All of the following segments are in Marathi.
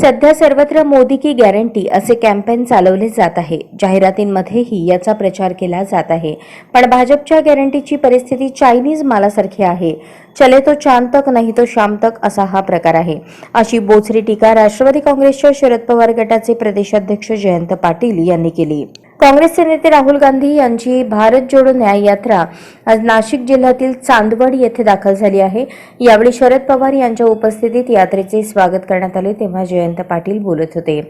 सध्या सर्वत्र मोदी की गॅरंटी असे कॅम्पेन चालवले जात आहे. जाहिरातींमध्येही याचा प्रचार केला जात आहे. पण भाजपच्या गॅरंटीची परिस्थिती चायनीज मालासारखी आहे. चले तो चांद तक नाही तो शाम तक असा हा प्रकार आहे. अशी बोचरी टीका राष्ट्रवादी काँग्रेसच्या शरद पवार गटाचे प्रदेशाध्यक्ष जयंत पाटील यांनी केली. काँग्रेसचे नेते राहुल गांधी यांची भारत जोडो न्याय यात्रा आज नाशिक जिल्ह्यातील चांदवड येथे दाखल झाली आहे. यावेळी शरद पवार यांच्या उपस्थितीत यात्रेचे स्वागत करण्यात आले तेव्हा जयंत पाटील बोलत होते.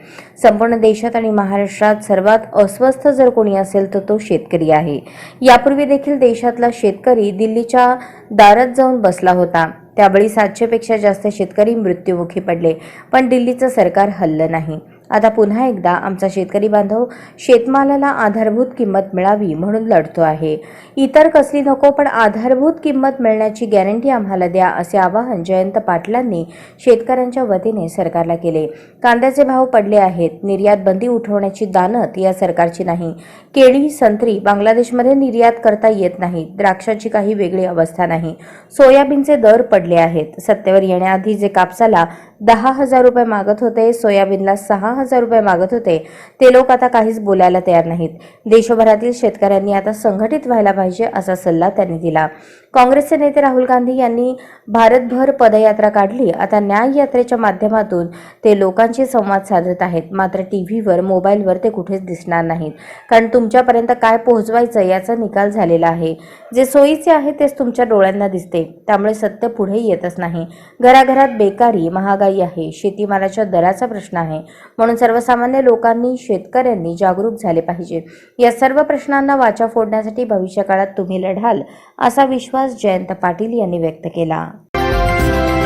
संपूर्ण देशात आणि महाराष्ट्रात सर्वात अस्वस्थ जर कोणी असेल तर तो शेतकरी आहे. यापूर्वी देखील देशातला शेतकरी दिल्लीच्या दारात जाऊन बसला होता. त्यावेळी सातशेपेक्षा जास्त शेतकरी मृत्युमुखी पडले पण दिल्लीचं सरकार हल्लं नाही. आता पुन्हा एकदा आमचा शेतकरी बांधव शेतमालाला आधारभूत किंमत मिळावी म्हणून लढतो आहे. इतर कसली नको पण आधारभूत किंमत मिळण्याची गॅरंटी आम्हाला द्या असे आवाहन जयंत पाटलांनी शेतकऱ्यांच्या वतीने सरकारला केले. कांद्याचे भाव पडले आहेत. निर्यात बंदी उठवण्याची दानत या सरकारची नाही. केळी संत्री बांगलादेशमध्ये निर्यात करता येत नाही. द्राक्षाची काही वेगळी अवस्था नाही. सोयाबीनचे दर पडले आहेत. सत्तेवर येण्याआधी जे कापसाला दहा हजार रुपये मागत होते सोयाबीनला सहा हजार रुपये मागत होते. ते लोक आता काहीच बोलायला तयार नाहीत. देशभरातील शेतकऱ्यांनी आता संघटित व्हायला पाहिजे असा सल्ला त्यांनी दिला. काँग्रेसचे नेते राहुल गांधी यांनी भारतभर पदयात्रा काढली. आता न्याय यात्रेच्या माध्यमातून ते लोकांशी संवाद साधत आहेत. मात्र टीव्हीवर मोबाईलवर ते कुठेच दिसणार नाहीत. कारण तुमच्यापर्यंत काय पोहोचवायचं याचा निकाल झालेला आहे. जे सोयीचे आहे तेच तुमच्या डोळ्यांना दिसते. त्यामुळे सत्य पुढे येतच नाही. घराघरात बेकारी महागाई आहे. शेतीमालाच्या दराचा प्रश्न आहे. म्हणून म्हणून सर्वसामान्य लोकांनी शेतकऱ्यांनी जागरूक झाले पाहिजे या सर्व प्रश्नांना वाचा फोडण्यासाठी भविष्यकाळात तुम्ही लढाल असा विश्वास जयंत पाटील यांनी व्यक्त केला.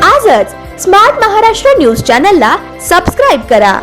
आजच स्मार्ट महाराष्ट्र न्यूज चॅनलला सबस्क्राईब करा.